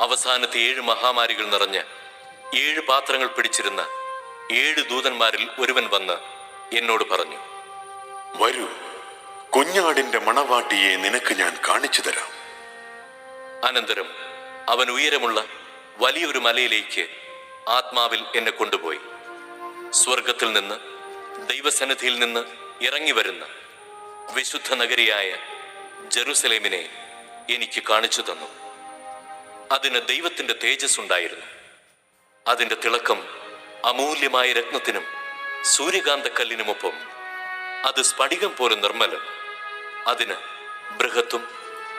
അവസാനത്തെ ഏഴ് മഹാമാരികൾ നിറഞ്ഞ് ഏഴ് പാത്രങ്ങൾ പിടിച്ചിരുന്ന ഏഴ് ദൂതന്മാരിൽ ഒരുവൻ വന്ന് എന്നോട് പറഞ്ഞു വരൂ കുഞ്ഞാടിന്റെ മണവാട്ടിയെ നിനക്ക് ഞാൻ കാണിച്ചു തരാം. അനന്തരം അവൻ ഉയരമുള്ള വലിയൊരു മലയിലേക്ക് ആത്മാവിൽ എന്നെ കൊണ്ടുപോയി. സ്വർഗത്തിൽ നിന്ന് ദൈവസന്നിധിയിൽ നിന്ന് ഇറങ്ങി വരുന്ന വിശുദ്ധ നഗരിയായ ജെറുസലേമിനെ എനിക്ക് കാണിച്ചു തന്നു. അതിന് ദൈവത്തിന്റെ തേജസ് ഉണ്ടായിരുന്നു അതിന്റെ തിളക്കം അമൂല്യമായ രത്നത്തിനും സൂര്യകാന്തക്കല്ലിനുമൊപ്പം. അത് സ്ഫടികം പോലെ നിർമ്മലം. അതിന് ബൃഹത്തും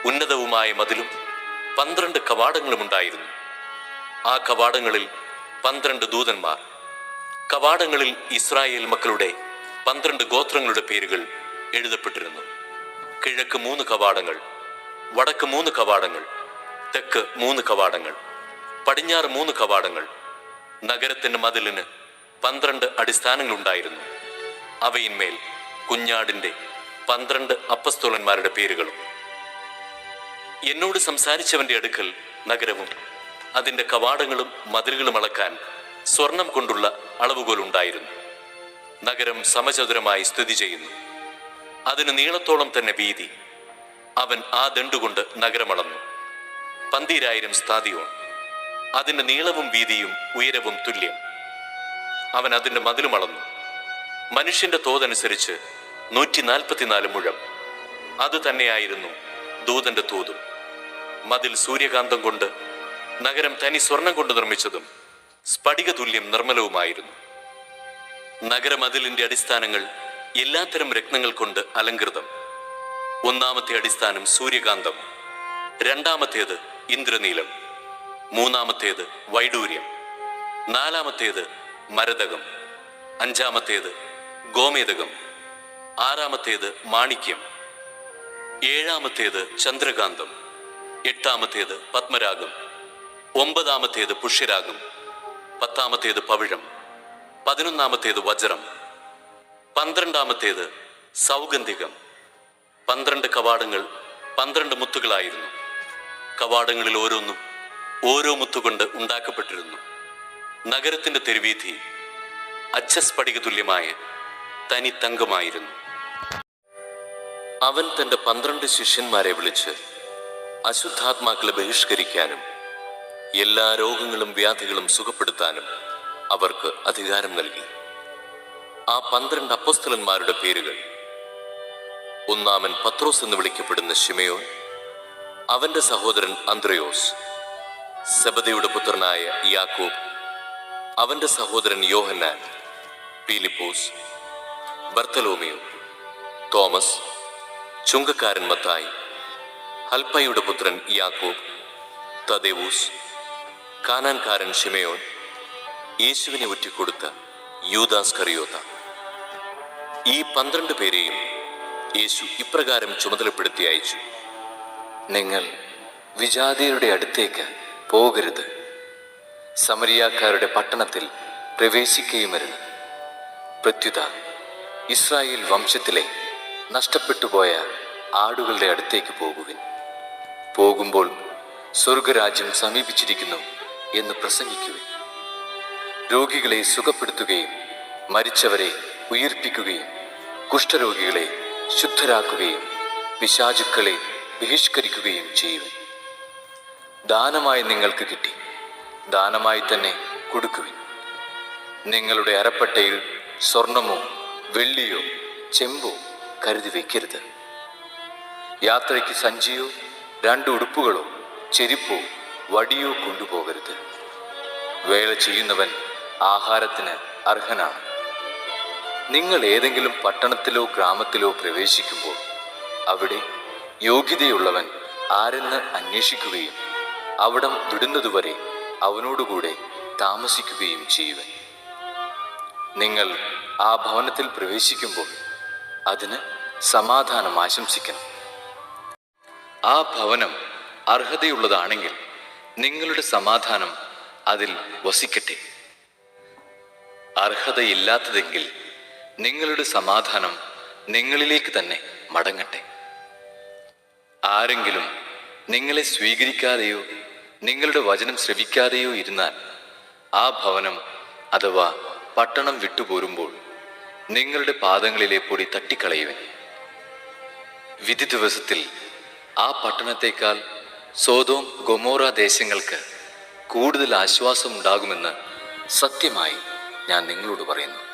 ഉന്നതവുമായ മതിലും പന്ത്രണ്ട് കവാടങ്ങളും ഉണ്ടായിരുന്നു. ആ കവാടങ്ങളിൽ പന്ത്രണ്ട് ദൂതന്മാർ. കവാടങ്ങളിൽ ഇസ്രായേൽ മക്കളുടെ പന്ത്രണ്ട് ഗോത്രങ്ങളുടെ പേരുകൾ എഴുതപ്പെട്ടിരുന്നു. കിഴക്ക് മൂന്ന് കവാടങ്ങൾ വടക്ക് മൂന്ന് കവാടങ്ങൾ തെക്ക് മൂന്ന് കവാടങ്ങൾ പടിഞ്ഞാറ് മൂന്ന് കവാടങ്ങൾ നഗരത്തിന്റെ മതിലിന് പന്ത്രണ്ട് അടിസ്ഥാനങ്ങളുണ്ടായിരുന്നു. അവയിന്മേൽ കുഞ്ഞാടിന്റെ പന്ത്രണ്ട് അപ്പസ്തോലന്മാരുടെ പേരുകളും. എന്നോട് സംസാരിച്ചവന്റെ അടുക്കൽ നഗരവും അതിന്റെ കവാടങ്ങളും മതിലുകളും അളക്കാൻ സ്വർണം കൊണ്ടുള്ള അളവുകോലുണ്ടായിരുന്നു. നഗരം സമചതുരമായി സ്ഥിതി ചെയ്യുന്നു. അതിന് നീളത്തോളം തന്നെ വീതി. അവൻ ആ ദണ്ടുകൊണ്ട് നഗരമളന്നു. പന്തീരായിരം സ്ഥാതിയോൺ അതിന്റെ നീളവും വീതിയും ഉയരവും തുല്യം. അവൻ അതിന്റെ മതിലും അളന്നു. മനുഷ്യന്റെ തോതനുസരിച്ച് നൂറ്റി നാൽപ്പത്തിനാല് മുഴം. അത് തന്നെയായിരുന്നു ദൂതന്റെ തോതും. മതിൽ സൂര്യകാന്തം കൊണ്ട് നഗരം തനി സ്വർണം കൊണ്ട് നിർമ്മിച്ചതും സ്ഫടിക തുല്യം നിർമ്മലവുമായിരുന്നു. നഗരമതിലിന്റെ അടിസ്ഥാനങ്ങൾ എല്ലാത്തരം രത്നങ്ങൾ കൊണ്ട് അലങ്കൃതം. ഒന്നാമത്തെ അടിസ്ഥാനം സൂര്യകാന്തം. രണ്ടാമത്തേത് ഇന്ദ്രനീലം. മൂന്നാമത്തേത് വൈഡൂര്യം. നാലാമത്തേത് മരതകം. അഞ്ചാമത്തേത് ഗോമേതകം. ആറാമത്തേത് മാണിക്യം. ഏഴാമത്തേത് ചന്ദ്രകാന്തം. എട്ടാമത്തേത് പത്മരാഗം. ഒമ്പതാമത്തേത് പുഷ്യരാഗം. പത്താമത്തേത് പവിഴം. പതിനൊന്നാമത്തേത് വജ്രം. പന്ത്രണ്ടാമത്തേത് സൗഗന്ധികം. പന്ത്രണ്ട് കവാടങ്ങൾ പന്ത്രണ്ട് മുത്തുകളായിരുന്നു. കവാടങ്ങളിൽ ഓരോന്നും ഓരോ മുത്തുകൊണ്ട് ഉണ്ടാക്കപ്പെട്ടിരുന്നു. നഗരത്തിന്റെ തെരുവീഥി അച്ഛസ്പടിക തുല്യമായ തനി തങ്കമായിരുന്നു. അവൻ തന്റെ പന്ത്രണ്ട് ശിഷ്യന്മാരെ വിളിച്ച് അശുദ്ധാത്മാക്കളെ ബഹിഷ്കരിക്കാനും എല്ലാ രോഗങ്ങളും വ്യാധികളും സുഖപ്പെടുത്താനും അവർക്ക് അധികാരം നൽകി. ആ പന്ത്രണ്ട് അപ്പസ്തലന്മാരുടെ പേരുകൾ ഒന്നാമൻ പത്രോസ് എന്ന് വിളിക്കപ്പെടുന്ന ശിമയോൻ അവന്റെ സഹോദരൻ അന്ത്രയോസ് സബദയുടെ പുത്രനായ യാക്കോബ് അവന്റെ സഹോദരൻ യോഹന്നാൻ പീലിപ്പോസ് ബർത്തലോമിയോ തോമസ് ചുങ്കക്കാരൻ മത്തായി ഹൽപ്പയുടെ പുത്രൻ യാക്കോബ് തദേവൂസ് കാനാൻകാരൻ ഷിമയോൻ യേശുവിനെ ഒറ്റിക്കൊടുത്ത യൂദാസ് കറിയോത്ത ഈ പന്ത്രണ്ട് പേരെയും യേശു ഇപ്രകാരം ചുമതലപ്പെടുത്തി അയച്ചു. നിങ്ങൾ വിജാതിയരുടെ അടുത്തേക്ക് പോകരുത്. സമരിയാക്കാരുടെ പട്ടണത്തിൽ പ്രവേശിക്കുകയുമരുത്. പ്രത്യുത ഇസ്രായേൽ വംശത്തിലെ നഷ്ടപ്പെട്ടുപോയ ആടുകളുടെ അടുത്തേക്ക് പോകുവിൻ. പോകുമ്പോൾ സ്വർഗരാജ്യം സമീപിച്ചിരിക്കുന്നു എന്ന് പ്രസംഗിക്കുവിൻ. രോഗികളെ സുഖപ്പെടുത്തുകയും മരിച്ചവരെ ഉയർപ്പിക്കുകയും കുഷ്ഠരോഗികളെ ശുദ്ധരാക്കുകയും പിശാചുക്കളെ ബഹിഷ്കരിക്കുകയും ചെയ്യും. ദാനമായി നിങ്ങൾക്ക് കിട്ടി. ദാനമായി തന്നെ കൊടുക്കുവിൻ. നിങ്ങളുടെ അരപ്പട്ടയിൽ സ്വർണമോ വെള്ളിയോ ചെമ്പോ കരുതി വയ്ക്കരുത് യാത്രയ്ക്ക് സഞ്ചിയോ രണ്ട് ഉടുപ്പുകളോ ചെരിപ്പോ വടിയോ കൊണ്ടുപോകരുത്. വേല ചെയ്യുന്നവൻ ആഹാരത്തിന് അർഹനാണ്. നിങ്ങൾ ഏതെങ്കിലും പട്ടണത്തിലോ ഗ്രാമത്തിലോ പ്രവേശിക്കുമ്പോൾ അവിടെ യോഗ്യതയുള്ളവൻ ആരെന്ന് അന്വേഷിക്കുകയും അവിടം വിടുന്നതുവരെ അവനോടുകൂടെ താമസിക്കുകയും ചെയ്യുവൻ. നിങ്ങൾ ആ ഭവനത്തിൽ പ്രവേശിക്കുമ്പോൾ അതിന് സമാധാനം ആശംസിക്കണം. ആ ഭവനം അർഹതയുള്ളതാണെങ്കിൽ നിങ്ങളുടെ സമാധാനം അതിൽ വസിക്കട്ടെ. അർഹതയില്ലാത്തതെങ്കിൽ നിങ്ങളുടെ സമാധാനം നിങ്ങളിലേക്ക് തന്നെ മടങ്ങട്ടെ. ആരെങ്കിലും നിങ്ങളെ സ്വീകരിക്കാതെയോ നിങ്ങളുടെ വചനം ശ്രവിക്കാതെയോ ഇരുന്നാൽ ആ ഭവനം അഥവാ പട്ടണം വിട്ടുപോരുമ്പോൾ നിങ്ങളുടെ പാദങ്ങളിലെ പൊടി തട്ടിക്കളയുവൻ. വിധി ദിവസത്തിൽ ആ പട്ടണത്തേക്കാൾ സോതോം ഗൊമോറ ദേശങ്ങൾക്ക് കൂടുതൽ ആശ്വാസമുണ്ടാകുമെന്ന് സത്യമായി ഞാൻ നിങ്ങളോട് പറയുന്നു.